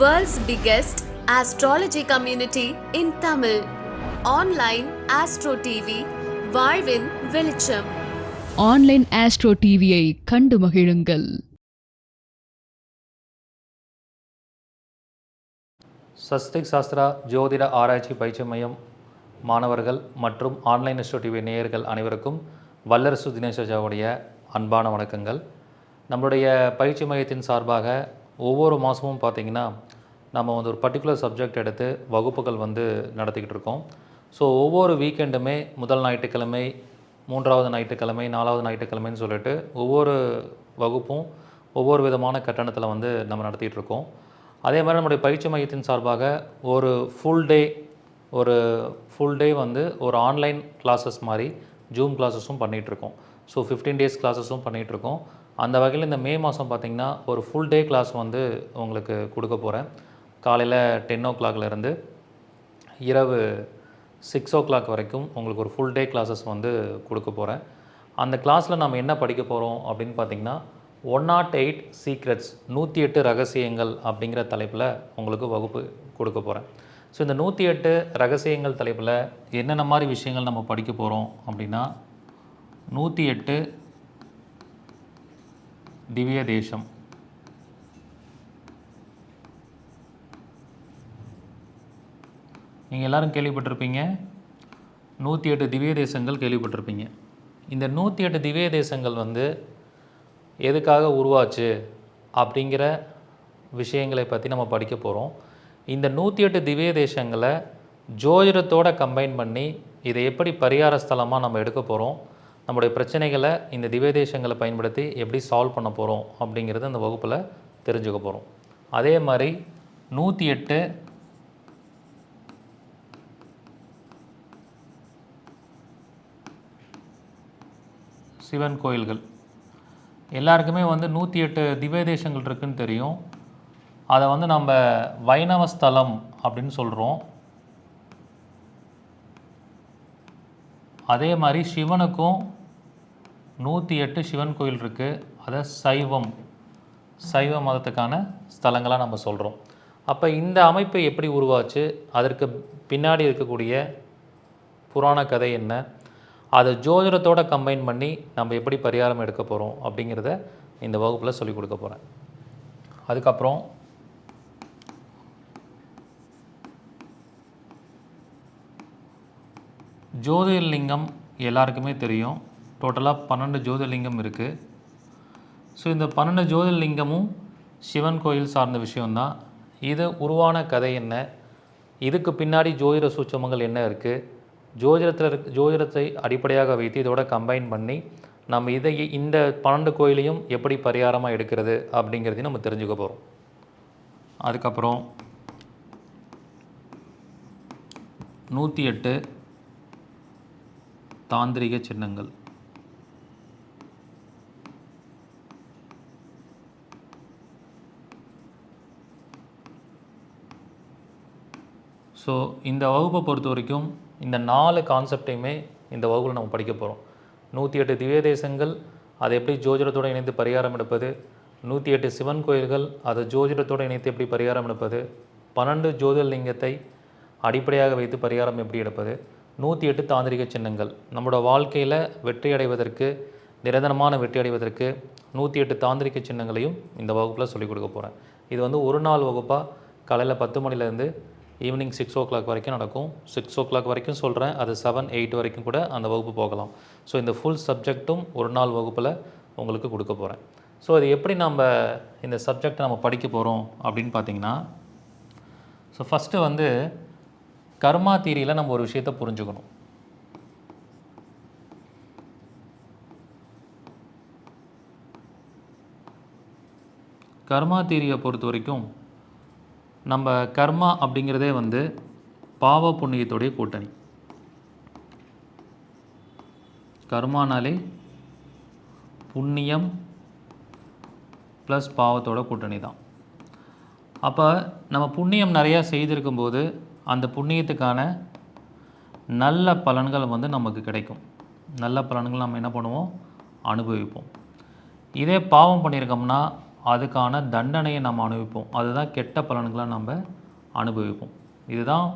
World's biggest astrology community in Tamil. Online Astro TV, வாழ்வின் வெளிச்சம். Online astro டிவியை கண்டு மகிழுங்கள். சஸ்திக் சாஸ்திரா ஜோதிட ஆராய்ச்சி பயிற்சி மையம் மாணவர்கள் மற்றும் ஆன்லைன் எஸ்டோ டிவி நேயர்கள் அனைவருக்கும் வல்லரசு தினேஷாவுடைய அன்பான வணக்கங்கள். நம்மளுடைய பயிற்சி மையத்தின் சார்பாக ஒவ்வொரு மாதமும் பார்த்திங்கன்னா நம்ம வந்து ஒரு பர்டிகுலர் சப்ஜெக்ட் எடுத்து வகுப்புகள் வந்து நடத்திக்கிட்டு இருக்கோம். ஸோ ஒவ்வொரு வீக்கெண்டுமே முதல் ஞாயிற்றுக்கிழமை மூன்றாவது ஞாயிற்றுக்கிழமை நாலாவது ஞாயிற்றுக்கிழமைன்னு சொல்லிட்டு ஒவ்வொரு வகுப்பும் ஒவ்வொரு விதமான கட்டணத்தில் வந்து நம்ம நடத்திட்டு இருக்கோம். அதே மாதிரி நம்முடைய பயிற்சி மையத்தின் சார்பாக ஒரு ஃபுல் டே ஒரு ஃபுல் டே வந்து ஒரு ஆன்லைன் கிளாஸஸ் மாதிரி ஜூம் கிளாஸஸும் பண்ணிகிட்ருக்கோம் ஸோ ஃபிஃப்டீன் டேஸ் கிளாஸஸும் பண்ணிகிட்ருக்கோம் அந்த வகையில் இந்த மே மாதம் பார்த்திங்கன்னா ஒரு ஃபுல் டே கிளாஸ் வந்து உங்களுக்கு கொடுக்க போகிறேன் காலையில் டென் ஓ கிளாக்லேருந்து இரவு சிக்ஸ் ஓ கிளாக் வரைக்கும் உங்களுக்கு ஒரு ஃபுல் டே கிளாஸஸ் வந்து கொடுக்க போகிறேன் அந்த கிளாஸில் நம்ம என்ன படிக்க போகிறோம் அப்படின்னு பார்த்தீங்கன்னா ஒன் நாட் எயிட் சீக்ரெட்ஸ் நூற்றி எட்டு ரகசியங்கள் அப்படிங்கிற தலைப்பில் உங்களுக்கு வகுப்பு கொடுக்க போகிறேன் ஸோ இந்த நூற்றி எட்டு ரகசியங்கள் தலைப்பில் என்னென்ன மாதிரி விஷயங்கள் நம்ம படிக்க போகிறோம் அப்படின்னா நூற்றி எட்டு திவ்ய தேசம். நீங்கள் எல்லோரும் கேள்விப்பட்டிருப்பீங்க. நூற்றி எட்டு திவ்ய தேசங்கள் கேள்விப்பட்டிருப்பீங்க. இந்த நூற்றி எட்டு திவ்ய தேசங்கள் வந்து எதுக்காக உருவாச்சு அப்படிங்கிற விஷயங்களை பற்றி நம்ம படிக்க போகிறோம் இந்த நூற்றி எட்டு திவ்ய தேசங்களை ஜோதிடத்தோடு கம்பைன் பண்ணி இதை எப்படி பரிகார ஸ்தலமாக நம்ம எடுக்க போகிறோம் நம்முடைய பிரச்சனைகளை இந்த திவ்ய தேசங்களை பயன்படுத்தி எப்படி சால்வ் பண்ண போகிறோம் அப்படிங்கிறத இந்த வகுப்பில் தெரிஞ்சுக்க போகிறோம் அதே மாதிரி நூற்றி எட்டு சிவன் கோயில்கள். எல்லாருக்குமே வந்து நூற்றி எட்டு திவ்ய தேசங்கள் இருக்குன்னு தெரியும். அதை வந்து நம்ம வைணவ ஸ்தலம் அப்படின்னு சொல்கிறோம் அதே மாதிரி சிவனுக்கும் நூற்றி எட்டு சிவன் கோயில் இருக்குது அதை சைவம் சைவ மதத்துக்கான ஸ்தலங்களாக நம்ம சொல்கிறோம் அப்போ இந்த அமைப்பு எப்படி உருவாச்சு? அதற்கு பின்னாடி இருக்கக்கூடிய புராண கதை என்ன? அதை ஜோதிடத்தோடு கம்பைன் பண்ணி நம்ம எப்படி பரிகாரம் எடுக்க போகிறோம் அப்படிங்கிறத இந்த வகுப்பில் சொல்லிக் கொடுக்க போகிறேன் அதுக்கப்புறம் ஜோதிர்லிங்கம் எல்லாருக்குமே தெரியும். டோட்டலாக பன்னெண்டு ஜோதிர்லிங்கம் இருக்குது ஸோ இந்த பன்னெண்டு ஜோதிர்லிங்கமும் சிவன் கோயில் சார்ந்த விஷயம்தான். இது உருவான கதை என்ன? இதுக்கு பின்னாடி ஜோதிட சூட்சமங்கள் என்ன இருக்குது ஜோதிடத்தில் இருக்க ஜோதிடத்தை அடிப்படையாக வைத்து இதோட கம்பைன் பண்ணி நம்ம இதை இந்த பன்னெண்டு கோயிலையும் எப்படி பரிகாரமாக எடுக்கிறது அப்படிங்கிறதையும் நம்ம தெரிஞ்சுக்க போகிறோம் அதுக்கப்புறம் நூற்றி எட்டு தாந்திரிக சின்னங்கள். ஸோ இந்த வகுப்பை பொறுத்த வரைக்கும் இந்த நாலு கான்செப்டையுமே இந்த வகுப்பில் நம்ம படிக்க போகிறோம் நூற்றி எட்டு திவ்ய தேசங்கள் அதை எப்படி ஜோதிடத்தோடு இணைத்து பரிகாரம் எடுப்பது? நூற்றி எட்டு சிவன் கோயில்கள் அதை ஜோதிடத்தோடு இணைத்து எப்படி பரிகாரம் எடுப்பது? பன்னெண்டு ஜோதிர்லிங்கத்தை அடிப்படையாக வைத்து பரிகாரம் எப்படி எடுப்பது? நூற்றி எட்டு தாந்திரிக சின்னங்கள் நம்மளோட வாழ்க்கையில் வெற்றி அடைவதற்கு நிரந்தரமான வெற்றி அடைவதற்கு நூற்றி எட்டு தாந்திரிக சின்னங்களையும் இந்த வகுப்பில் சொல்லிக் கொடுக்க போகிறேன் இது வந்து ஒரு நாள் வகுப்பாக காலையில் பத்து மணிலேருந்து ஈவினிங் சிக்ஸ் ஓ கிளாக் வரைக்கும் நடக்கும். சிக்ஸ் ஓ கிளாக் வரைக்கும் சொல்கிறேன் அது செவன் எயிட் வரைக்கும் கூட அந்த வகுப்பு போகலாம். ஸோ இந்த ஃபுல் சப்ஜெக்ட்டும் ஒரு நாள் வகுப்பில் உங்களுக்கு கொடுக்க போகிறேன் ஸோ அது எப்படி நம்ம இந்த சப்ஜெக்டை நம்ம படிக்க போகிறோம் அப்படின்னு பார்த்தீங்கன்னா ஸோ ஃபஸ்ட்டு வந்து கர்மா தீரியில் நம்ம ஒரு விஷயத்தை புரிஞ்சுக்கணும். கர்மா தீரியை பொறுத்த வரைக்கும் நம்ம கர்மா அப்படிங்கிறதே வந்து பாவ புண்ணியத்துடைய கூட்டணி. கர்மானாலே புண்ணியம் ப்ளஸ் பாவத்தோட கூட்டணி தான். அப்போ நம்ம புண்ணியம் நிறையா செய்திருக்கும்போது அந்த புண்ணியத்துக்கான நல்ல பலன்கள் வந்து நமக்கு கிடைக்கும். நல்ல பலன்கள் நம்ம என்ன பண்ணுவோம்? அனுபவிப்போம். இதே பாவம் பண்ணியிருக்கோம்னா அதுக்கான தண்டனையை நம்ம அனுபவிப்போம். அதுதான் கெட்ட பலன்களை நம்ம அனுபவிப்போம். இதுதான்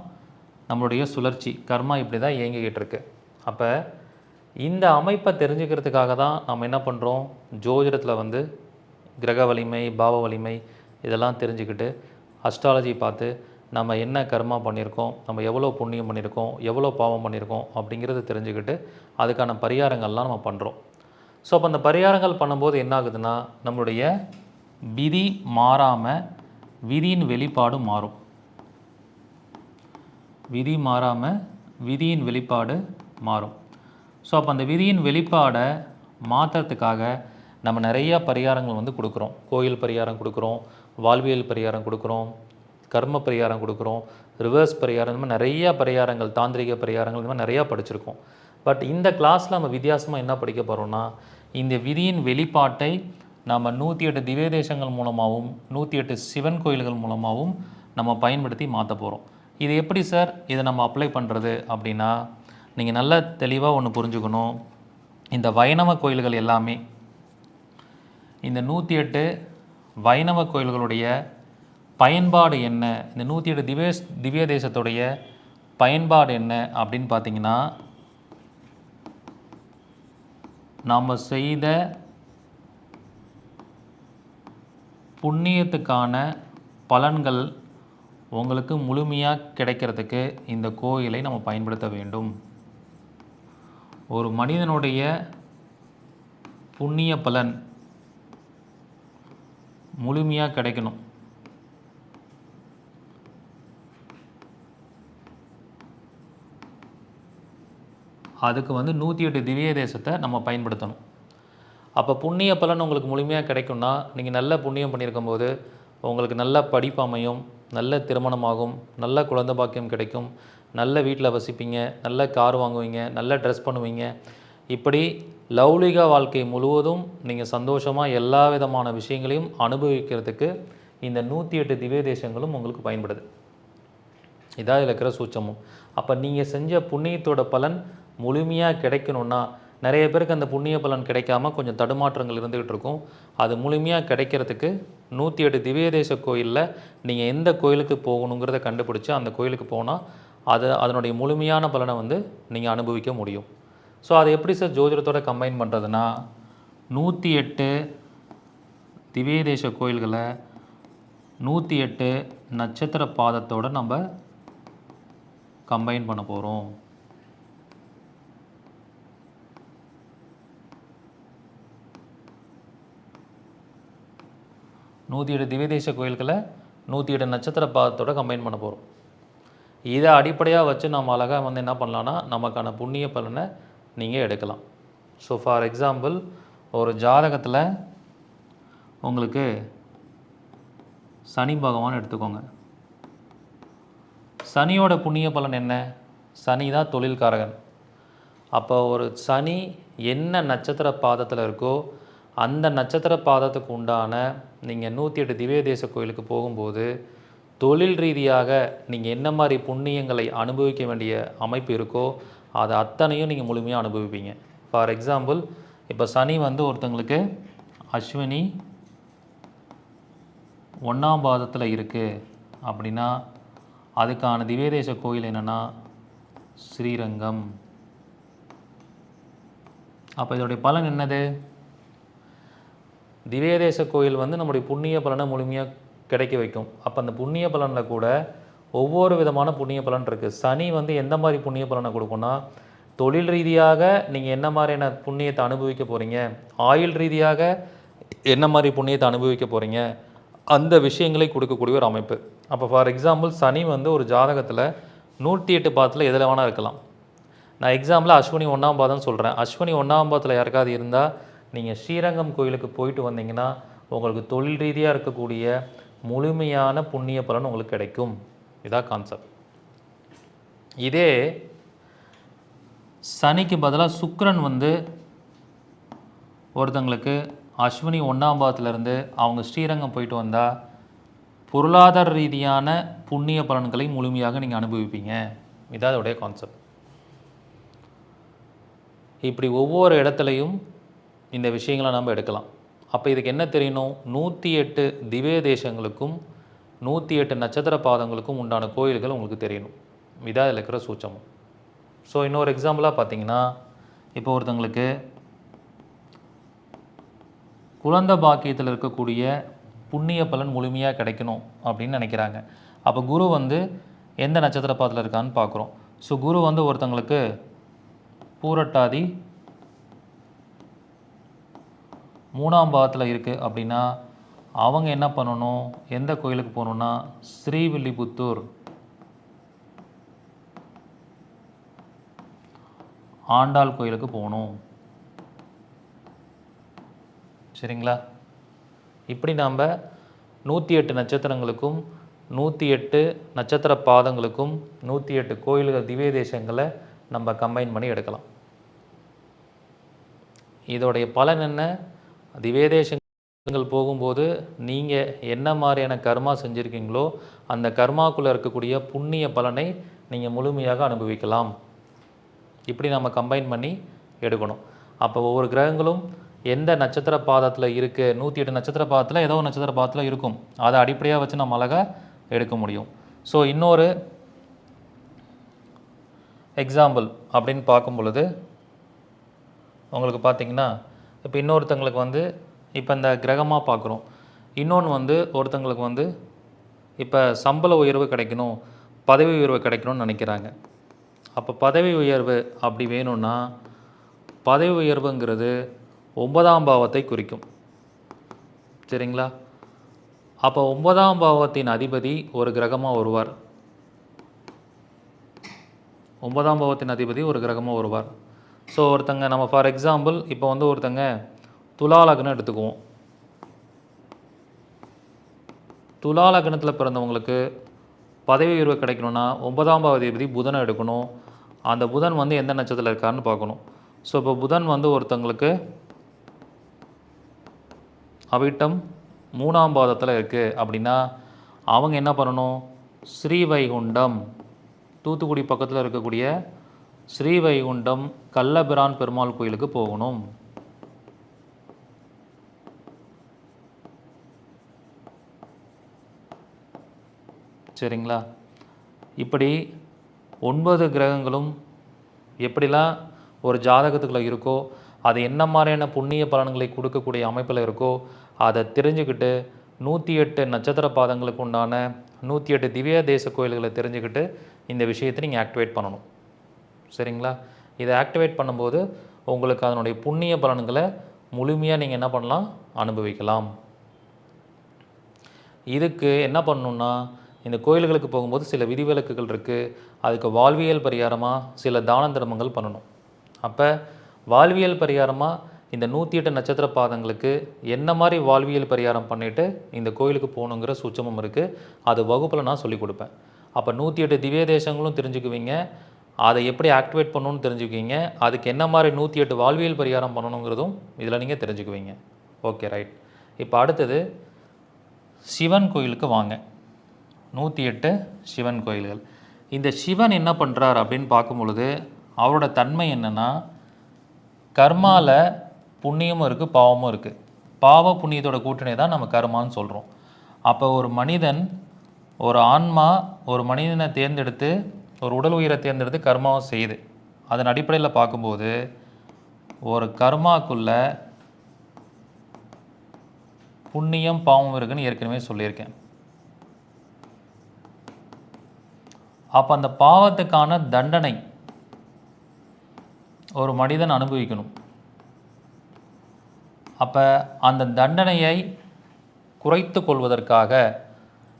நம்மளுடைய சுழற்சி. கர்மா இப்படி தான் இயங்கிக்கிட்டு இருக்கு. அப்போ இந்த அமைப்பை தெரிஞ்சுக்கிறதுக்காக தான் நம்ம என்ன பண்ணுறோம் ஜோதிடத்தில் வந்து கிரக வலிமை பாவ வலிமை இதெல்லாம் தெரிஞ்சுக்கிட்டு அஸ்ட்ராலஜி பார்த்து நம்ம என்ன கர்மா பண்ணியிருக்கோம்? நம்ம எவ்வளோ புண்ணியம் பண்ணியிருக்கோம்? எவ்வளோ பாவம் பண்ணியிருக்கோம்? அப்படிங்கிறத தெரிஞ்சுக்கிட்டு அதுக்கான பரிகாரங்கள்லாம் நம்ம பண்ணுறோம் ஸோ அப்போ அந்த பரிகாரங்கள் பண்ணும்போது என்ன ஆகுதுன்னா நம்மளுடைய விதி மாறாமல் விதியின் வெளிப்பாடு மாறும். விதி மாறாமல் விதியின் வெளிப்பாடு மாறும். ஸோ அப்போ அந்த விதியின் வெளிப்பாடை மாற்றுறதுக்காக நம்ம நிறையா பரிகாரங்கள் வந்து கொடுக்குறோம். கோயில் பரிகாரம் கொடுக்குறோம் வாழ்வியல் பரிகாரம் கொடுக்குறோம் கர்ம பரிகாரம் கொடுக்குறோம் ரிவர்ஸ் பரிகாரம் இந்த மாதிரி நிறையா பரிகாரங்கள் தாந்திரிக பரிகாரங்கள் இந்த மாதிரி நிறையா படிச்சிருக்கோம். பட் இந்த கிளாஸில் நம்ம வித்தியாசமாக என்ன படிக்க போகிறோம்னா இந்த விதியின் வெளிப்பாட்டை நாம் நூற்றி எட்டு திவ்ய தேசங்கள் மூலமாகவும் நூற்றி எட்டு சிவன் கோயில்கள் மூலமாகவும் நம்ம பயன்படுத்தி மாற்ற போகிறோம் இது எப்படி சார்? இதை நம்ம அப்ளை பண்ணுறது அப்படின்னா நீங்கள் நல்ல தெளிவாக ஒன்று புரிஞ்சுக்கணும். இந்த வைணவ கோயில்கள் எல்லாமே இந்த நூற்றி எட்டு வைணவ கோயில்களுடைய பயன்பாடு என்ன? இந்த நூற்றி எட்டு திவ்ய திவ்ய தேசத்துடைய பயன்பாடு என்ன அப்படின்னு பார்த்தீங்கன்னா நாம் செய்த புண்ணியத்துக்கான பலன்கள் உங்களுக்கு முழுமையாக கிடைக்கிறதுக்கு இந்த கோயிலை நம்ம பயன்படுத்த வேண்டும். ஒரு மனிதனுடைய புண்ணிய பலன் முழுமையாக கிடைக்கணும். அதுக்கு வந்து நூற்றி எட்டு திவ்ய தேசத்தை நம்ம பயன்படுத்தணும். அப்போ புண்ணிய பலன் உங்களுக்கு முழுமையாக கிடைக்கும்னா நீங்கள் நல்ல புண்ணியம் பண்ணியிருக்கும் போது உங்களுக்கு நல்ல படிப்பு அமையும் நல்ல திருமணமாகும் நல்ல குழந்தை பாக்கியம் கிடைக்கும் நல்ல வீட்டில் வசிப்பீங்க நல்ல கார் வாங்குவீங்க நல்ல ட்ரெஸ் பண்ணுவீங்க. இப்படி லௌலிக வாழ்க்கை முழுவதும் நீங்கள் சந்தோஷமாக எல்லா விதமான விஷயங்களையும் அனுபவிக்கிறதுக்கு இந்த நூற்றி எட்டு திவ்ய தேசங்களும் உங்களுக்கு பயன்படுது. இதான் இதில் இருக்கிற சூட்சமும். அப்போ நீங்கள் செஞ்ச புண்ணியத்தோட பலன் முழுமையாக கிடைக்கணும்னா நிறைய பேருக்கு அந்த புண்ணிய பலன் கிடைக்காம கொஞ்சம் தடுமாற்றங்கள் இருந்துகிட்டு இருக்கும். அது முழுமையாக கிடைக்கிறதுக்கு நூற்றி எட்டு திவ்ய தேச கோயிலில் நீங்கள் எந்த கோயிலுக்கு போகணுங்கிறத கண்டுபிடிச்சி அந்த கோயிலுக்கு போனால் அது அதனுடைய முழுமையான பலனை வந்து நீங்கள் அனுபவிக்க முடியும். ஸோ அதை எப்படி சார் ஜோதிடத்தோட கம்பைன் பண்ணுறதுன்னா நூற்றி எட்டு திவ்ய தேச கோயில்களை நூற்றி எட்டு நட்சத்திர பாதத்தோட நம்ம கம்பைன் பண்ண போகிறோம் நூற்றி எட்டு திவ்யதேச கோயில்களை நூற்றி எட்டு நட்சத்திர பாதத்தோட கம்பைன் பண்ண போகிறோம் இதை அடிப்படையாக வச்சு நம்ம அழகாக வந்து என்ன பண்ணலான்னா நமக்கான புண்ணிய பலனை நீங்கள் எடுக்கலாம். ஸோ ஃபார் எக்ஸாம்பிள் ஒரு ஜாதகத்தில் உங்களுக்கு சனி பகவான் எடுத்துக்கோங்க. சனியோட புண்ணிய பலன் என்ன? சனி தான் தொழில்காரகன். அப்போ ஒரு சனி என்ன நட்சத்திர பாதத்தில் இருக்கோ அந்த நட்சத்திர பாதத்துக்கு உண்டான நீங்கள் நூற்றி எட்டு திவ்ய தேச கோயிலுக்கு போகும்போது தொழில் ரீதியாக நீங்கள் என்ன மாதிரி புண்ணியங்களை அனுபவிக்க வேண்டிய அமைப்பு இருக்கோ அதை அத்தனையும் நீங்கள் முழுமையாக அனுபவிப்பீங்க. ஃபார் எக்ஸாம்பிள் இப்போ சனி வந்து ஒருத்தங்களுக்கு அஸ்வினி ஒன்றாம் பாதத்தில் இருக்குது அப்படின்னா அதுக்கான திவ்யதேச கோயில் என்னென்னா ஸ்ரீரங்கம். அப்போ இதோடைய பலன் என்னது? திவ்யதேச கோயில் வந்து நம்முடைய புண்ணிய பலனை முழுமையாக கிடைக்க வைக்கும். அப்போ அந்த புண்ணிய பலனில் கூட ஒவ்வொரு விதமான புண்ணிய பலன் இருக்குது சனி வந்து எந்த மாதிரி புண்ணிய பலனை கொடுக்கும்னா தொழில் ரீதியாக நீங்கள் என்ன மாதிரியான புண்ணியத்தை அனுபவிக்க போகிறீங்க ஆயுள் ரீதியாக என்ன மாதிரி புண்ணியத்தை அனுபவிக்க போகிறீங்க அந்த விஷயங்களை கொடுக்கக்கூடிய ஒரு அமைப்பு. அப்போ ஃபார் எக்ஸாம்பிள் சனி வந்து ஒரு ஜாதகத்தில் நூற்றி எட்டு பாதத்தில் எதில் வேணால் இருக்கலாம். நான் எக்ஸாம்பிள் அஸ்வினி ஒன்றாம் பாதம் சொல்கிறேன் அஸ்வினி ஒன்றாம் பாதத்தில் யாருக்காவது இருந்தால் நீங்கள் ஸ்ரீரங்கம் கோயிலுக்கு போயிட்டு வந்தீங்கன்னா உங்களுக்கு தொழில் ரீதியாக இருக்கக்கூடிய முழுமையான புண்ணிய பலன் உங்களுக்கு கிடைக்கும். இதான் கான்செப்ட் இதே சனிக்கு பதிலாக சுக்கரன் வந்து ஒருத்தங்களுக்கு அஸ்வினி ஒன்றாம் பாதத்துலேருந்து அவங்க ஸ்ரீரங்கம் போயிட்டு வந்தால் பொருளாதார ரீதியான புண்ணிய பலன்களை முழுமையாக நீங்கள் அனுபவிப்பீங்க. இதான் அதோடைய கான்செப்ட் இப்படி ஒவ்வொரு இடத்துலையும் இந்த விஷயங்களை நம்ம எடுக்கலாம். அப்போ இதுக்கு என்ன தெரியணும் நூற்றி எட்டு திவ்ய தேசங்களுக்கும் நூற்றி எட்டு நட்சத்திர பாதங்களுக்கும் உண்டான கோயில்கள் உங்களுக்கு தெரியணும். இதாக இதில் இருக்கிற சூட்சமம். ஸோ இன்னொரு எக்ஸாம்பிளாக பார்த்தீங்கன்னா இப்போ ஒருத்தங்களுக்கு குழந்தை பாக்கியத்தில் இருக்கக்கூடிய புண்ணிய பலன் முழுமையாக கிடைக்கணும் அப்படின்னு நினைக்கிறாங்க. அப்போ குரு வந்து எந்த நட்சத்திர பாதத்தில் இருக்கான்னு பார்க்குறோம். ஸோ குரு வந்து ஒருத்தங்களுக்கு பூரட்டாதி மூணாம் பாவத்தில் இருக்குது அப்படின்னா அவங்க என்ன பண்ணணும்? எந்த கோயிலுக்கு போகணுன்னா ஸ்ரீவில்லிபுத்தூர். ஆண்டாள் கோயிலுக்கு போகணும். சரிங்களா? இப்படி நாம் நூற்றி எட்டு நட்சத்திரங்களுக்கும் நூற்றி எட்டு நட்சத்திர பாதங்களுக்கும் நூற்றி எட்டு கோயில்கள் திவ்ய தேசங்களை நம்ம கம்பைன் பண்ணி எடுக்கலாம். இதோடைய பலன் என்ன? திவேதேசங்கள் போகும்போது நீங்கள் என்ன மாதிரியான கர்மா செஞ்சுருக்கீங்களோ அந்த கர்மாக்குள்ளே இருக்கக்கூடிய புண்ணிய பலனை நீங்கள் முழுமையாக அனுபவிக்கலாம். இப்படி நம்ம கம்பைன் பண்ணி எடுக்கணும். அப்போ ஒவ்வொரு கிரகங்களும் எந்த நட்சத்திர பாதத்தில் இருக்குது நூற்றி எட்டு நட்சத்திர பாதத்தில் ஏதோ ஒரு நட்சத்திர பாதத்தில் இருக்கும். அதை அடிப்படையாக வச்சு நம்ம அழகாக எடுக்க முடியும். ஸோ இன்னொரு எக்ஸாம்பிள் அப்படின்னு பார்க்கும் பொழுது உங்களுக்கு பார்த்திங்கன்னா இப்போ இன்னொருத்தங்களுக்கு வந்து இப்போ இந்த கிரகமாக பார்க்குறோம். இன்னொன்று வந்து ஒருத்தங்களுக்கு வந்து இப்போ சம்பள உயர்வு கிடைக்கணும் பதவி உயர்வு கிடைக்கணும்னு நினைக்கிறாங்க. அப்போ பதவி உயர்வு அப்படி வேணும்னா பதவி உயர்வுங்கிறது ஒன்பதாம் பாவத்தை குறிக்கும். சரிங்களா? அப்போ ஒன்பதாம் பாவத்தின் அதிபதி ஒரு கிரகமாக வருவார். ஒன்பதாம் பாவத்தின் அதிபதி ஒரு கிரகமாக வருவார். ஸோ ஒருத்தங்க நம்ம ஃபார் எக்ஸாம்பிள் இப்போ வந்து ஒருத்தங்க துலா லக்னம் எடுத்துக்குவோம். துலா லக்னத்தில் பிறந்தவங்களுக்கு பதவி உயர்வு கிடைக்கணும்னா ஒன்பதாம் பாவதிபதி புதனை எடுக்கணும். அந்த புதன் வந்து எந்த நட்சத்திரத்தில் இருக்காருன்னு பார்க்கணும். ஸோ இப்போ புதன் வந்து ஒருத்தங்களுக்கு அவிட்டம் மூணாம் பாதத்தில் இருக்குது அப்படின்னா அவங்க என்ன பண்ணணும்? ஸ்ரீவைகுண்டம் தூத்துக்குடி பக்கத்தில் இருக்கக்கூடிய ஸ்ரீவைகுண்டம் கள்ளபிரான் பெருமாள் கோயிலுக்கு போகணும். சரிங்களா? இப்படி ஒன்பது கிரகங்களும் எப்படிலாம் ஒரு ஜாதகத்துக்குள்ள இருக்கோ அது என்ன மாதிரியான புண்ணிய பலன்களை கொடுக்கக்கூடிய அமைப்பில் இருக்கோ அதை தெரிஞ்சுக்கிட்டு நூற்றி எட்டு நட்சத்திர பாதங்களுக்கு உண்டான நூற்றி எட்டு திவ்ய தேச கோயில்களை தெரிஞ்சுக்கிட்டு இந்த விஷயத்தை நீங்கள் ஆக்டிவேட் பண்ணணும். சரிங்களா? இதை ஆக்டிவேட் பண்ணும்போது உங்களுக்கு அதனுடைய புண்ணிய பலன்களை முழுமையாக நீங்கள் என்ன பண்ணலாம்? அனுபவிக்கலாம். இதுக்கு என்ன பண்ணணுன்னா இந்த கோயில்களுக்கு போகும்போது சில விதிவிலக்குகள் இருக்குது அதுக்கு வாழ்வியல் பரிகாரமாக சில தான தர்மங்கள் பண்ணணும். அப்போ வாழ்வியல் பரிகாரமாக இந்த நூற்றி எட்டு நட்சத்திர பாதங்களுக்கு என்ன மாதிரி வாழ்வியல் பரிகாரம் பண்ணிவிட்டு இந்த கோயிலுக்கு போகணுங்கிற சுச்சமும் இருக்குது அது வகுப்பில் நான் சொல்லிக் கொடுப்பேன். அப்போ நூற்றி எட்டு திவ்ய தேசங்களும் தெரிஞ்சுக்குவீங்க. அதை எப்படி ஆக்டிவேட் பண்ணணும்னு தெரிஞ்சுக்குவீங்க. அதுக்கு என்ன மாதிரி நூற்றி எட்டு வாழ்வியல் பரிகாரம் பண்ணணுங்கிறதும் இதில் நீங்கள் தெரிஞ்சுக்குவீங்க. ஓகே ரைட் இப்போ அடுத்தது சிவன் கோயிலுக்கு வாங்க. நூற்றி எட்டு சிவன் கோயில்கள். இந்த சிவன் என்ன பண்ணுறார் அப்படின்னு பார்க்கும் பொழுது அவரோட தன்மை என்னென்னா கர்மாவில் புண்ணியமும் இருக்குது பாவமும் இருக்குது பாவ புண்ணியத்தோட கூட்டணி தான் நம்ம கர்மான்னு சொல்கிறோம் அப்போ ஒரு மனிதன் ஒரு ஆன்மா ஒரு மனிதனை தேர்ந்தெடுத்து ஒரு உடல் உயிரை தேர்ந்தெடுத்து கர்மாவை செய்யுது அதன் அடிப்படையில் பார்க்கும்போது ஒரு கர்மாக்குள்ள புண்ணியம் பாவம் இருக்குன்னு ஏற்கனவே சொல்லியிருக்கேன். அப்போ அந்த பாவத்துக்கான தண்டனை ஒரு மனிதன் அனுபவிக்கணும். அப்போ அந்த தண்டனையை குறைத்து கொள்வதற்காக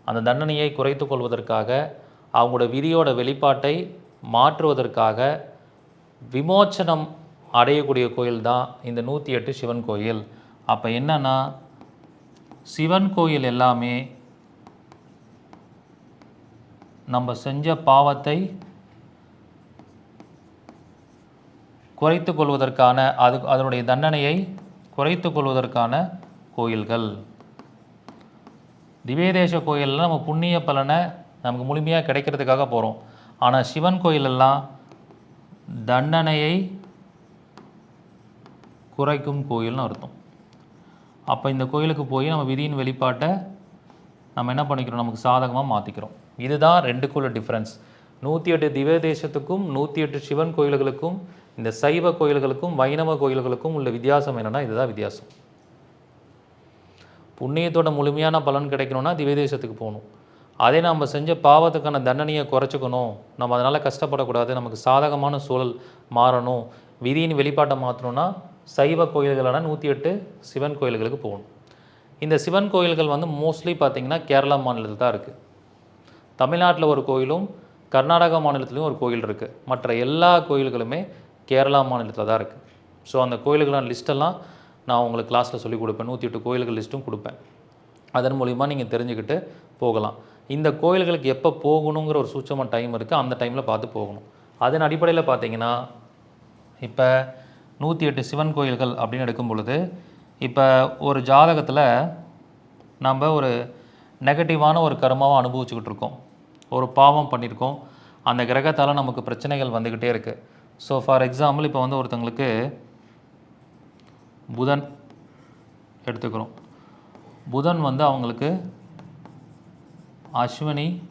அந்த தண்டனையை குறைத்து கொள்வதற்காக அவங்களோட விதியோட வெளிப்பாட்டை மாற்றுவதற்காக விமோச்சனம் அடையக்கூடிய கோயில் தான் இந்த நூற்றி எட்டு சிவன் கோயில். அப்போ என்னன்னா சிவன் கோயில் எல்லாமே நம்ம செஞ்ச பாவத்தை குறைத்து கொள்வதற்கான அது அதனுடைய தண்டனையை குறைத்து கொள்வதற்கான கோயில்கள். திவ்யதேச கோயிலில் நம்ம புண்ணிய பலனை நமக்கு முழுமையாக கிடைக்கிறதுக்காக போகிறோம். ஆனால் சிவன் கோயிலெல்லாம் தண்டனையை குறைக்கும் கோயில்னு அர்த்தம். அப்போ இந்த கோயிலுக்கு போய் நம்ம விதியின் வெளிப்பாட்டை நம்ம என்ன பண்ணிக்கிறோம்? நமக்கு சாதகமாக மாற்றிக்கிறோம் இதுதான் ரெண்டுக்குள்ள டிஃப்ரென்ஸ் நூற்றி எட்டு திவ்ய தேசத்துக்கும் நூற்றி எட்டு சிவன் கோயில்களுக்கும் இந்த சைவ கோயில்களுக்கும் வைணவ கோயில்களுக்கும் உள்ள வித்தியாசம் என்னென்னா இதுதான் வித்தியாசம். புண்ணியத்தோட முழுமையான பலன் கிடைக்கணும்னா திவ்ய தேசத்துக்கு போகணும். அதே நம்ம செஞ்ச பாவத்துக்கான தண்டனையை குறைச்சிக்கணும். நம்ம அதனால் கஷ்டப்படக்கூடாது. நமக்கு சாதகமான சூழல் மாறணும். விதியின் வெளிப்பாட்டை மாற்றணும்னா சைவ கோயில்களான நூற்றி எட்டு சிவன் கோயில்களுக்கு போகணும். இந்த சிவன் கோயில்கள் வந்து மோஸ்ட்லி பார்த்திங்கன்னா கேரளா மாநிலத்தில் தான் இருக்குது தமிழ்நாட்டில் ஒரு கோயிலும் கர்நாடகா மாநிலத்துலேயும் ஒரு கோயில் இருக்குது மற்ற எல்லா கோயில்களுமே கேரளா மாநிலத்தில் தான் இருக்குது ஸோ அந்த கோயில்களான லிஸ்ட்டெல்லாம் நான் உங்களுக்கு கிளாஸில் சொல்லிக் கொடுப்பேன். நூற்றி எட்டு கோயில்கள் லிஸ்ட்டும் கொடுப்பேன். அதன் மூலிமா நீங்கள் தெரிஞ்சுக்கிட்டு போகலாம். இந்த கோயில்களுக்கு எப்போ போகணுங்கிற ஒரு சூட்சமாக டைம் இருக்குது அந்த டைமில் பார்த்து போகணும். அதன் அடிப்படையில் பார்த்தீங்கன்னா இப்போ நூற்றி எட்டு சிவன் கோயில்கள் அப்படின்னு எடுக்கும் பொழுது இப்போ ஒரு ஜாதகத்தில் நம்ம ஒரு நெகட்டிவான ஒரு கர்மாவை அனுபவிச்சுக்கிட்டு இருக்கோம். ஒரு பாவம் பண்ணியிருக்கோம். அந்த கிரகத்தால் நமக்கு பிரச்சனைகள் வந்துக்கிட்டே இருக்குது ஸோ ஃபார் எக்ஸாம்பிள் இப்போ வந்து ஒருத்தங்களுக்கு புதன் எடுத்துக்கிறோம். புதன் வந்து அவங்களுக்கு அஸ்வினி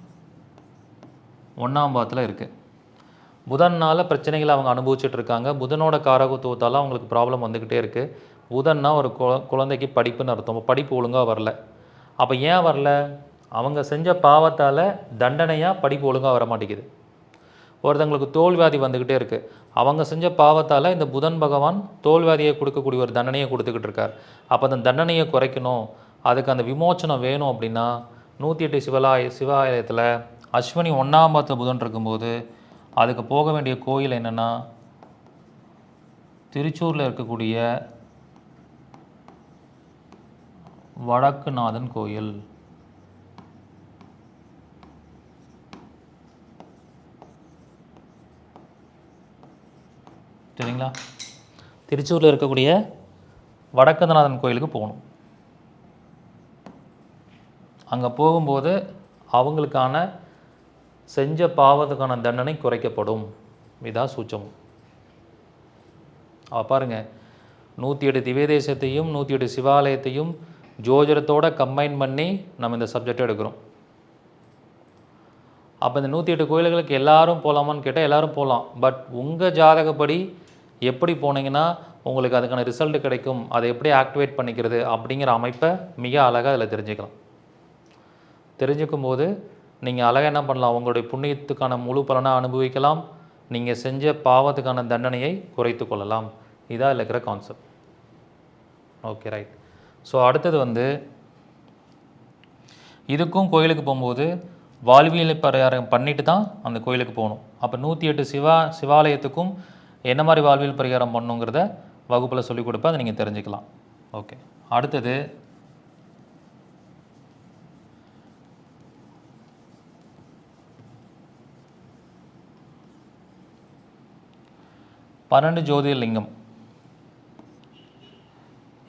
ஒன்றாம் பாதத்தில் இருக்குது புதனால் பிரச்சனைகளை அவங்க அனுபவிச்சுட்டு இருக்காங்க. புதனோட காரகத்துவத்தால் அவங்களுக்கு ப்ராப்ளம் வந்துக்கிட்டே இருக்குது புதன்னா ஒரு குழ- குழந்தைக்கு படிப்புன்னு அர்த்தம். படிப்பு ஒழுங்காக வரல. அப்போ ஏன் வரல? அவங்க செஞ்ச பாவத்தால் தண்டனையாக படிப்பு ஒழுங்காக வர மாட்டேங்குது. ஒருத்தங்களுக்கு தோல்வியாதி வந்துக்கிட்டே இருக்குது அவங்க செஞ்ச பாவத்தால் இந்த புதன் பகவான் தோல்வியாதியை கொடுக்கக்கூடிய ஒரு தண்டனையை கொடுத்துக்கிட்டு இருக்கார். அப்போ அந்த தண்டனையை குறைக்கணும். அதுக்கு அந்த விமோச்சனம் வேணும் அப்படின்னா நூற்றி எட்டு சிவலாய சிவாலயத்தில் அஸ்வினி ஒன்றாம் பாதத்தில் புதன் இருக்கும்போது அதுக்கு போக வேண்டிய கோயில் என்னென்னா திருச்சூரில் இருக்கக்கூடிய வடக்குநாதன் கோயில். சரிங்களா திருச்சூரில் இருக்கக்கூடிய வடக்கநாதன் கோயிலுக்கு போகணும். அங்கே போகும்போது அவங்களுக்கான செஞ்ச பாவத்துக்கான தண்டனை குறைக்கப்படும். இதான் சூச்சம். அவ பாருங்க நூற்றி எட்டு திவேதேசத்தையும் நூற்றி எட்டு சிவாலயத்தையும் ஜோஜரத்தோடு கம்பைன் பண்ணி நம்ம இந்த சப்ஜெக்டை எடுக்கிறோம். அப்போ இந்த நூற்றி எட்டு கோயில்களுக்கு எல்லாரும் போகலாமான்னு கேட்டால் எல்லோரும் போகலாம் பட் உங்கள் ஜாதகப்படி எப்படி போனீங்கன்னா உங்களுக்கு அதுக்கான ரிசல்ட் கிடைக்கும். அதை எப்படி ஆக்டிவேட் பண்ணிக்கிறது அப்படிங்கிற அமைப்பை மிக அழகாக அதில் தெரிஞ்சுக்கலாம். தெரிஞ்சுக்கும் போது நீங்கள் அழகாக என்ன பண்ணலாம் உங்களுடைய புண்ணியத்துக்கான முழு பலனை அனுபவிக்கலாம். நீங்கள் செஞ்ச பாவத்துக்கான தண்டனையை குறைத்து கொள்ளலாம். இதான் இதில் இருக்கிற கான்செப்ட் ஓகே ரைட் ஸோ அடுத்தது வந்து இதுக்கும் கோயிலுக்கு போகும்போது வாழ்வியல் பரிகாரம் பண்ணிட்டு தான் அந்த கோயிலுக்கு போகணும். அப்போ நூற்றி எட்டு சிவா சிவாலயத்துக்கும் என்ன மாதிரி வாழ்வியல் பரிகாரம் பண்ணுங்கிறத வகுப்பில் சொல்லிக் கொடுப்பேன் அதை நீங்கள் தெரிஞ்சுக்கலாம். ஓகே அடுத்தது பன்னெண்டு ஜோதிர்லிங்கம்.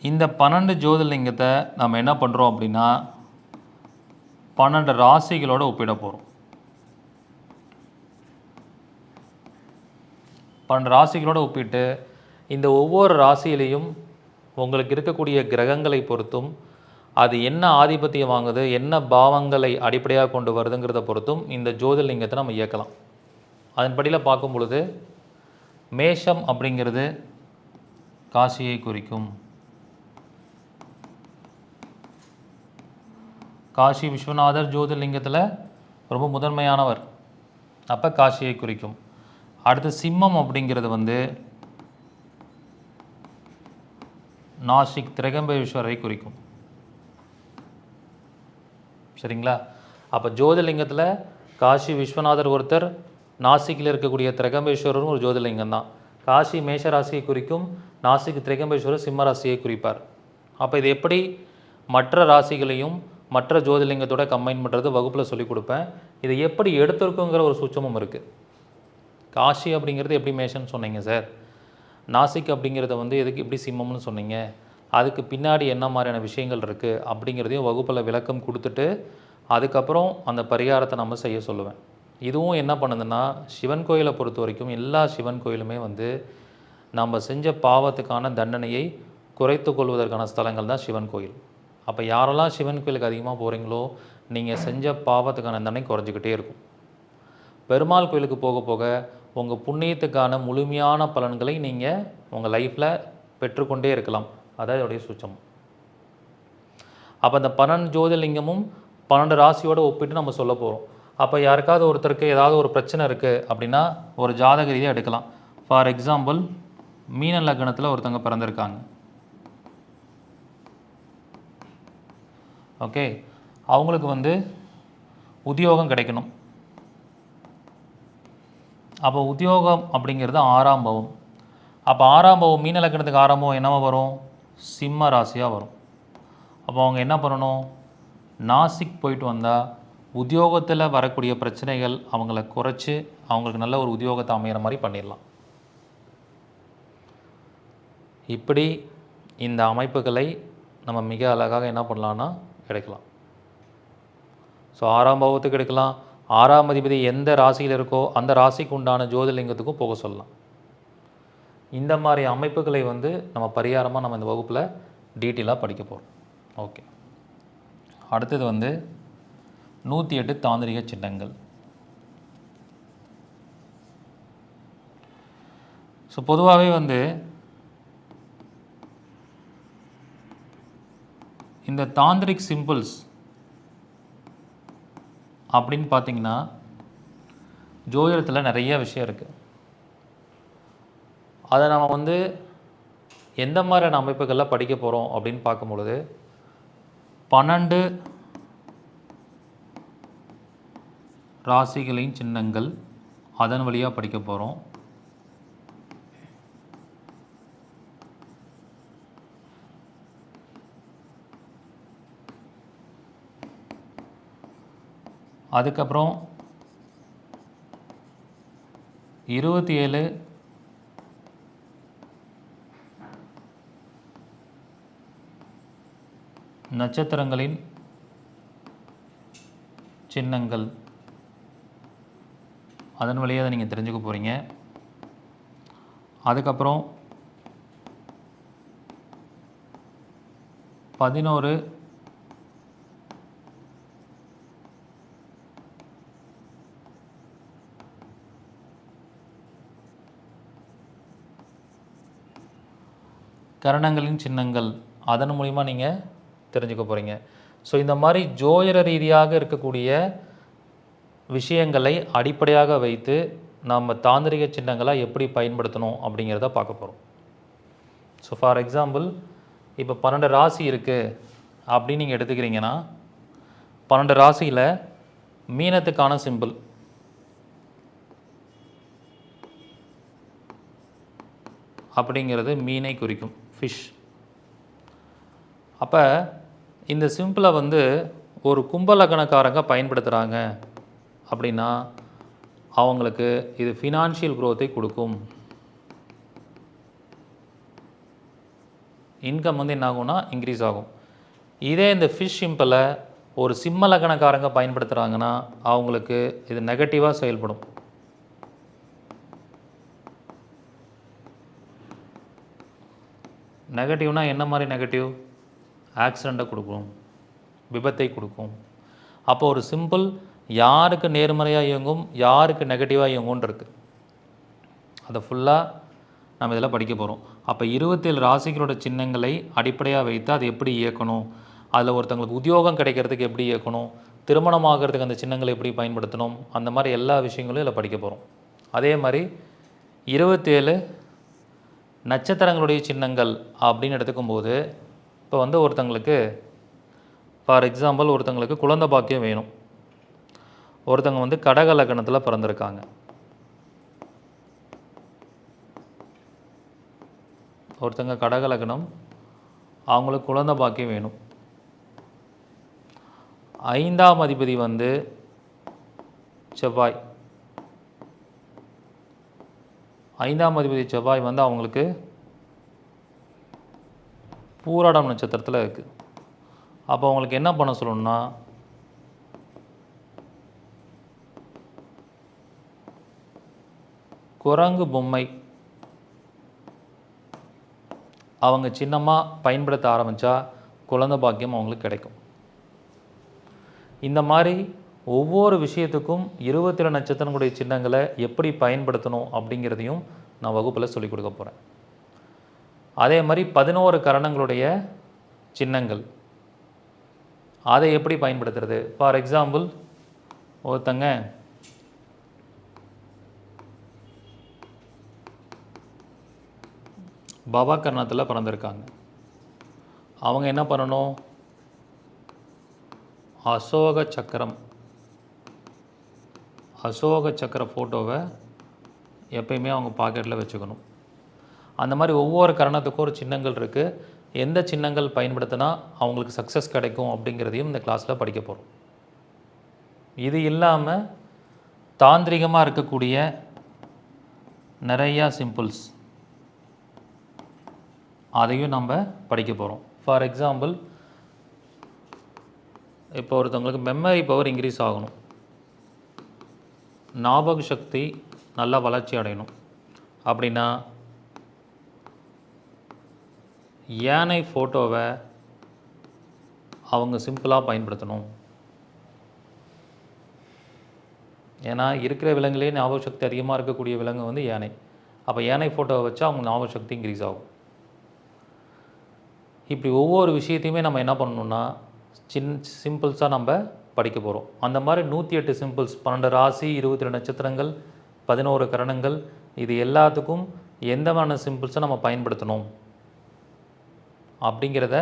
இந்த பன்னெண்டு ஜோதிர்லிங்கத்தை நம்ம என்ன பண்ணுறோம் அப்படின்னா பன்னெண்டு ராசிகளோடு ஒப்பிட போகிறோம் பன்னெண்டு ராசிகளோடு ஒப்பிட்டு இந்த ஒவ்வொரு ராசியிலையும் உங்களுக்கு இருக்கக்கூடிய கிரகங்களை பொறுத்தும் அது என்ன ஆதிபத்தியம் வாங்குது என்ன பாவங்களை அடிப்படையாக கொண்டு வருதுங்கிறத பொறுத்தும் இந்த ஜோதிர்லிங்கத்தை நம்ம இயக்கலாம். அதன்படியில் பார்க்கும் பொழுது மேஷம் அப்படிங்கிறது காசியை குறிக்கும். காசி விஸ்வநாதர் ஜோதிர்லிங்கத்தில் ரொம்ப முதன்மையானவர். அப்போ காசியை குறிக்கும். அடுத்து சிம்மம் அப்படிங்கிறது வந்து நாசிக் திரகம்பேஸ்வரரை குறிக்கும். சரிங்களா? அப்போ ஜோதிர்லிங்கத்தில் காசி விஸ்வநாதர் ஒருத்தர் நாசிக்கில் இருக்கக்கூடிய திரகம்பேஸ்வரரும் ஒரு ஜோதிலிங்கம் தான். காசி மேஷ ராசியை குறிக்கும் நாசிக் திரகம்பேஸ்வரர் சிம்ம ராசியை குறிப்பார். அப்போ இது எப்படி மற்ற ராசிகளையும் மற்ற ஜோதிலிங்கத்தோட கம்பைன் பண்ணுறது வகுப்பில் சொல்லிக் கொடுப்பேன். இதை எப்படி எடுத்திருக்குங்கிற ஒரு சூட்சமும் இருக்குது காசி அப்படிங்கிறது எப்படி மேஷன்னு சொன்னீங்க சார்? நாசிக் அப்படிங்கிறத வந்து எதுக்கு எப்படி சிம்மம்னு சொன்னீங்க? அதுக்கு பின்னாடி என்ன மாதிரியான விஷயங்கள் இருக்குது அப்படிங்கிறதையும் வகுப்பில் விளக்கம் கொடுத்துட்டு அதுக்கப்புறம் அந்த பரிகாரத்தை நம்ம செய்ய சொல்லுவேன். இதுவும் என்ன பண்ணுதுன்னா சிவன் கோயிலை பொறுத்த வரைக்கும் எல்லா சிவன் கோயிலுமே வந்து நம்ம செஞ்ச பாவத்துக்கான தண்டனையை குறைத்து கொள்வதற்கான ஸ்தலங்கள் தான் சிவன் கோயில். அப்போ யாரெல்லாம் சிவன் கோயிலுக்கு அதிகமாக போகிறீங்களோ நீங்கள் செஞ்ச பாவத்துக்கான தண்டனை குறைஞ்சிக்கிட்டே இருக்கும். பெருமாள் கோயிலுக்கு போக போக உங்கள் புண்ணியத்துக்கான முழுமையான பலன்களை நீங்கள் உங்கள் லைஃப்பில் பெற்றுக்கொண்டே இருக்கலாம். அதான் இதோடைய சுச்சம். அப்போ அந்த பன்னெண்டு ஜோதிர்லிங்கமும் பன்னெண்டு ராசியோடு ஒப்பிட்டு நம்ம சொல்ல போகிறோம் அப்போ யாருக்காவது ஒருத்தருக்கு ஏதாவது ஒரு பிரச்சனை இருக்குது அப்படின்னா ஒரு ஜாதக ரீதியாக எடுக்கலாம். ஃபார் எக்ஸாம்பிள் மீன லக்னத்தில் ஒருத்தவங்க பிறந்திருக்காங்க. ஓகே அவங்களுக்கு வந்து உத்தியோகம் கிடைக்கணும். அப்போ உத்தியோகம் அப்படிங்கிறது ஆறாம் பவம். அப்போ ஆறாம் பவம் மீன லக்னத்துக்கு ஆறாம் பவம் என்னவா வரும்? சிம்ம ராசியாக வரும். அப்போ அவங்க என்ன பண்ணணும்? நாசிக் போயிட்டு வந்தால் உத்தியோகத்தில் வரக்கூடிய பிரச்சனைகள் அவங்கள குறைச்சி அவங்களுக்கு நல்ல ஒரு உத்தியோகத்தை அமையிற மாதிரி பண்ணிடலாம். இப்படி இந்த அமைப்புகளை நம்ம மிக அழகாக என்ன பண்ணலான்னா எடுக்கலாம். ஸோ ஆறாம் பாவத்துக்கு எடுக்கலாம். ஆறாம் அதிபதி எந்த ராசியில் இருக்கோ அந்த ராசிக்கு உண்டான ஜோதிலிங்கத்துக்கும் போக சொல்லலாம். இந்த மாதிரி அமைப்புகளை வந்து நம்ம பரிகாரமாக நம்ம இந்த வகுப்பில் டீட்டெயிலாக படிக்க போகிறோம் ஓகே அடுத்தது வந்து நூற்றி எட்டு தாந்திரிக சின்னங்கள். ஸோ பொதுவாகவே வந்து இந்த தாந்திரிக் சிம்பிள்ஸ் அப்படின்னு பார்த்தீங்கன்னா ஜோதிடத்தில் நிறைய விஷயம் இருக்குது அதை நம்ம வந்து எந்த மாதிரியான அமைப்புகளில் படிக்க போகிறோம் அப்படின்னு பார்க்கும் பொழுது பன்னெண்டு ராசிகளின் சின்னங்கள் அதன் வழியாக படிக்க போகிறோம் அதுக்கப்புறம் இருபத்தி ஏழு நட்சத்திரங்களின் சின்னங்கள். அதன் வழியாக அதை நீங்கள் தெரிஞ்சுக்க போகிறீங்க அதுக்கப்புறம் பதினோரு கரணங்களின் சின்னங்கள். அதன் மூலிமா நீங்கள் தெரிஞ்சுக்க போகிறீங்க ஸோ இந்த மாதிரி ஜோதிட ரீதியாக இருக்கக்கூடிய விஷயங்களை அடிப்படையாக வைத்து நம்ம தாந்திரிக சின்னங்களை எப்படி பயன்படுத்தணும் அப்படிங்கிறத பார்க்க போகிறோம் ஸோ ஃபார் எக்ஸாம்பிள் இப்போ பன்னெண்டு ராசி இருக்குது அப்படின்னு நீங்கள் எடுத்துக்கிறீங்கன்னா பன்னெண்டு ராசியில் மீனத்துக்கான சிம்பிள் அப்படிங்கிறது மீனை குறிக்கும் ஃபிஷ் அப்போ இந்த சிம்பிளை வந்து ஒரு கும்பலக்கணக்காரங்க பயன்படுத்துகிறாங்க அப்படின்னா அவங்களுக்கு இது ஃபினான்ஷியல் குரோத்தை கொடுக்கும். இன்கம் வந்து என்ன ஆகும்னா இன்க்ரீஸ் ஆகும். இதே இந்த ஃபிஷ் சிம்பிளை ஒரு சிம்ம லக்கணக்காரங்க பயன்படுத்துகிறாங்கன்னா அவங்களுக்கு இது நெகட்டிவாக செயல்படும். நெகட்டிவ்னா என்ன மாதிரி நெகட்டிவ் ஆக்சிடெண்ட்டை கொடுக்கும். விபத்தை கொடுக்கும். அப்போ ஒரு சிம்பிள் யாருக்கு நேர்மறையாக இயங்கும் யாருக்கு நெகட்டிவாக இயங்கும்னு இருக்கு அதை ஃபுல்லாக நம்ம இதில் படிக்க போகிறோம் அப்போ இருபத்தேழு ராசிகளோட சின்னங்களை அடிப்படையாக வைத்து அதை எப்படி இயக்கணும்? அதில் ஒருத்தங்களுக்கு உத்தியோகம் கிடைக்கிறதுக்கு எப்படி இயக்கணும்? திருமணமாகிறதுக்கு அந்த சின்னங்களை எப்படி பயன்படுத்தணும்? அந்த மாதிரி எல்லா விஷயங்களும் இதில் படிக்க போகிறோம் அதே மாதிரி இருபத்தேழு நட்சத்திரங்களுடைய சின்னங்கள் அப்படின்னு எடுத்துக்கும்போது இப்போ வந்து ஒருத்தங்களுக்கு ஃபார் எக்ஸாம்பிள் ஒருத்தங்களுக்கு குழந்தை பாக்கியம் வேணும். ஒருத்தவங்க வந்து கடக லக்கணத்தில் பிறந்திருக்காங்க. ஒருத்தங்க கடக லக்கணம் அவங்களுக்கு குழந்தை பாக்கியம் வேணும். ஐந்தாம் அதிபதி வந்து செவ்வாய். ஐந்தாம் அதிபதி செவ்வாய் வந்து அவங்களுக்கு பூராடம் நட்சத்திரத்தில் இருக்குது அப்போ அவங்களுக்கு என்ன பண்ண சொல்லணும்னா குரங்கு பொம்மை. அவங்க சின்னமாக பயன்படுத்த ஆரம்பித்தா குழந்தை பாக்கியம் அவங்களுக்கு கிடைக்கும். இந்த மாதிரி ஒவ்வொரு விஷயத்துக்கும் இருபத்தி ரெண்டு நட்சத்திரங்களுடைய சின்னங்களை எப்படி பயன்படுத்தணும் அப்படிங்கிறதையும் நான் வகுப்பில் சொல்லிக் கொடுக்க போகிறேன் அதே மாதிரி பதினோரு கரணங்களுடைய சின்னங்கள். அதை எப்படி பயன்படுத்துறது? ஃபார் எக்ஸாம்பிள் ஒருத்தங்க பவா கர்ணத்தில் பிறந்திருக்காங்க. அவங்க என்ன பண்ணணும்? அசோக சக்கரம். அசோக சக்கர ஃபோட்டோவை எப்பயுமே அவங்க பாக்கெட்டில் வச்சுக்கணும். அந்த மாதிரி ஒவ்வொரு கரணத்துக்கும் ஒரு சின்னங்கள் இருக்குது எந்த சின்னங்கள் பயன்படுத்தினா அவங்களுக்கு சக்ஸஸ் கிடைக்கும் அப்படிங்கிறதையும் இந்த கிளாஸில் படிக்க போகிறோம் இது இல்லாமல் தாந்திரிகமாக இருக்கக்கூடிய நிறையா சிம்பிள்ஸ் அதையும் நம்ம படிக்க போகிறோம் ஃபார் எக்ஸாம்பிள் இப்போ ஒருத்தவங்களுக்கு மெமரி பவர் இன்க்ரீஸ் ஆகணும். ஞாபக சக்தி நல்லா வளர்ச்சி அடையணும். அப்படின்னா யானை ஃபோட்டோவை அவங்க சிம்பிளாக பயன்படுத்தணும். ஏன்னா இருக்கிற விலங்குலேயே ஞாபக சக்தி அதிகமாக இருக்கக்கூடிய விலங்கு வந்து யானை. அப்போ யானை ஃபோட்டோவை வச்சா அவங்க ஞாபக சக்தி இன்க்ரீஸ் ஆகும். இப்படி ஒவ்வொரு விஷயத்தையுமே நம்ம என்ன பண்ணணும்னா சின் சிம்பிள்ஸாக நம்ம படிக்க போகிறோம் அந்த மாதிரி நூற்றி எட்டு சிம்பிள்ஸ் பன்னெண்டு ராசி இருபத்தி ரெண்டு நட்சத்திரங்கள் பதினோரு கரணங்கள் இது எல்லாத்துக்கும் எந்த மாதிரியான சிம்பிள்ஸை நம்ம பயன்படுத்தணும்? அப்படிங்கிறத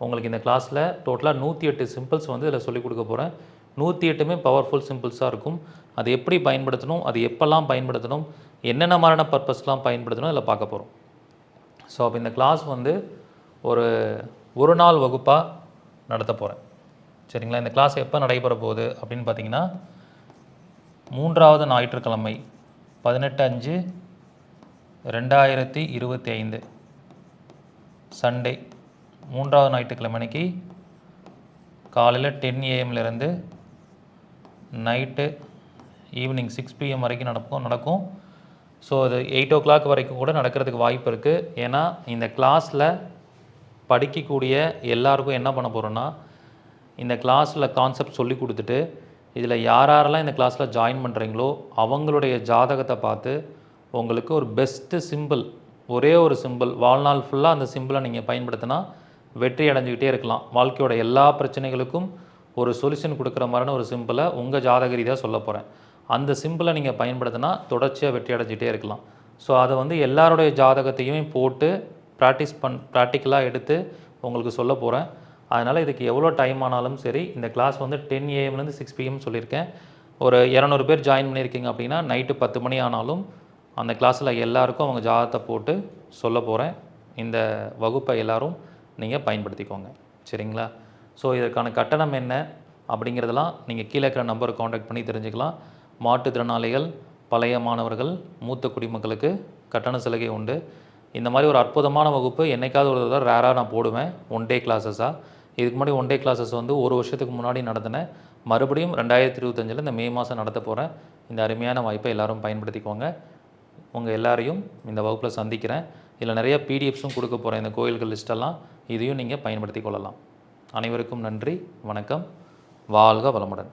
உங்களுக்கு இந்த கிளாஸில் டோட்டலாக நூற்றி எட்டு சிம்பிள்ஸ் வந்து இதில் சொல்லிக் கொடுக்க போகிறேன் நூற்றி எட்டுமே பவர்ஃபுல் சிம்பிள்ஸாக இருக்கும். அது எப்படி பயன்படுத்தணும் அது எப்போல்லாம் பயன்படுத்தணும் என்னென்ன மாதிரியான பர்பஸ்லாம் பயன்படுத்தணும் இதில் பார்க்க போகிறோம் ஸோ அப்போ இந்த கிளாஸ் வந்து ஒரு ஒரு நாள் வகுப்பாக நடத்த போகிறேன் சரிங்களா? இந்த கிளாஸ் எப்போ நடைபெற போகுது அப்படின்னு பார்த்தீங்கன்னா மூன்றாவது ஞாயிற்றுக்கிழமை பதினெட்டு அஞ்சு ரெண்டாயிரத்தி இருபத்தி ஐந்து. சண்டே மூன்றாவது ஞாயிற்றுக்கிழமை அன்னைக்கு காலையில் டென் ஏஎம்லேருந்து நைட்டு ஈவினிங் சிக்ஸ் பிஎம் வரைக்கும் நடக்கும் நடக்கும். ஸோ அது எயிட் ஓ கிளாக் வரைக்கும் கூட நடக்கிறதுக்கு வாய்ப்பு இருக்குது ஏன்னா இந்த கிளாஸில் படிக்கக்கூடிய எல்லாருக்கும் என்ன பண்ண போகிறோன்னா இந்த கிளாஸில் கான்செப்ட் சொல்லி கொடுத்துட்டு இதில் யார் யாரெல்லாம் இந்த கிளாஸில் ஜாயின் பண்ணுறீங்களோ அவங்களுடைய ஜாதகத்தை பார்த்து உங்களுக்கு ஒரு பெஸ்ட்டு சிம்பிள் ஒரே ஒரு சிம்பிள் வாழ்நாள் ஃபுல்லாக அந்த சிம்பிளை நீங்கள் பயன்படுத்தினா வெற்றி அடைஞ்சிக்கிட்டே இருக்கலாம். வாழ்க்கையோட எல்லா பிரச்சனைகளுக்கும் ஒரு சொல்யூஷன் கொடுக்குற மாதிரியான ஒரு சிம்பிளை உங்கள் ஜாதக ரீதியாக சொல்ல போகிறேன் அந்த சிம்பிளை நீங்கள் பயன்படுத்தினா தொடர்ச்சியாக வெற்றி அடைஞ்சிக்கிட்டே இருக்கலாம். ஸோ அதை வந்து எல்லாருடைய ஜாதகத்தையுமே போட்டு ப்ராக்டிஸ் பண் ப்ராக்டிக்கலாக எடுத்து உங்களுக்கு சொல்ல போகிறேன் அதனால் இதுக்கு எவ்வளோ டைம் ஆனாலும் சரி இந்த கிளாஸ் வந்து டென் ஏஎம்லேருந்து சிக்ஸ் பிஎம் சொல்லியிருக்கேன். ஒரு இரநூறு பேர் ஜாயின் பண்ணியிருக்கீங்க அப்படின்னா நைட்டு பத்து மணி ஆனாலும் அந்த கிளாஸில் எல்லாருக்கும் அவங்க ஜாதகத்தை போட்டு சொல்ல போகிறேன் இந்த வகுப்பை எல்லோரும் நீங்கள் பயன்படுத்திக்கோங்க. சரிங்களா? ஸோ இதற்கான கட்டணம் என்ன அப்படிங்கிறதெல்லாம் நீங்கள் கீழே இருக்கிற நம்பரை காண்டாக்ட் பண்ணி தெரிஞ்சுக்கலாம். மாற்றுத்திறனாளிகள் பழைய மாணவர்கள் மூத்த குடிமக்களுக்கு கட்டண சலுகை உண்டு. இந்த மாதிரி ஒரு அற்புதமான வகுப்பு என்னைக்காவது ஒரு தடவை ரேராக நான் போடுவேன் ஒன் டே கிளாஸஸாக இதுக்கு முன்னாடி ஒன் டே கிளாஸஸ் வந்து ஒரு வருஷத்துக்கு முன்னாடி நடத்தினேன் மறுபடியும் ரெண்டாயிரத்தி இருபத்தஞ்சில் இந்த மே மாதம் நடத்த போகிறேன் இந்த அருமையான வாய்ப்பை எல்லாரும் பயன்படுத்திக்கோங்க. உங்கள் எல்லாரையும் இந்த வகுப்பில் சந்திக்கிறேன். இதில் நிறைய பிடிஎஃப்ஸும் கொடுக்க போகிறேன் இந்த கோயில்கள் லிஸ்ட்டெல்லாம் இதையும் நீங்கள் பயன்படுத்தி கொள்ளலாம். அனைவருக்கும் நன்றி வணக்கம். வாழ்க வளமுடன்.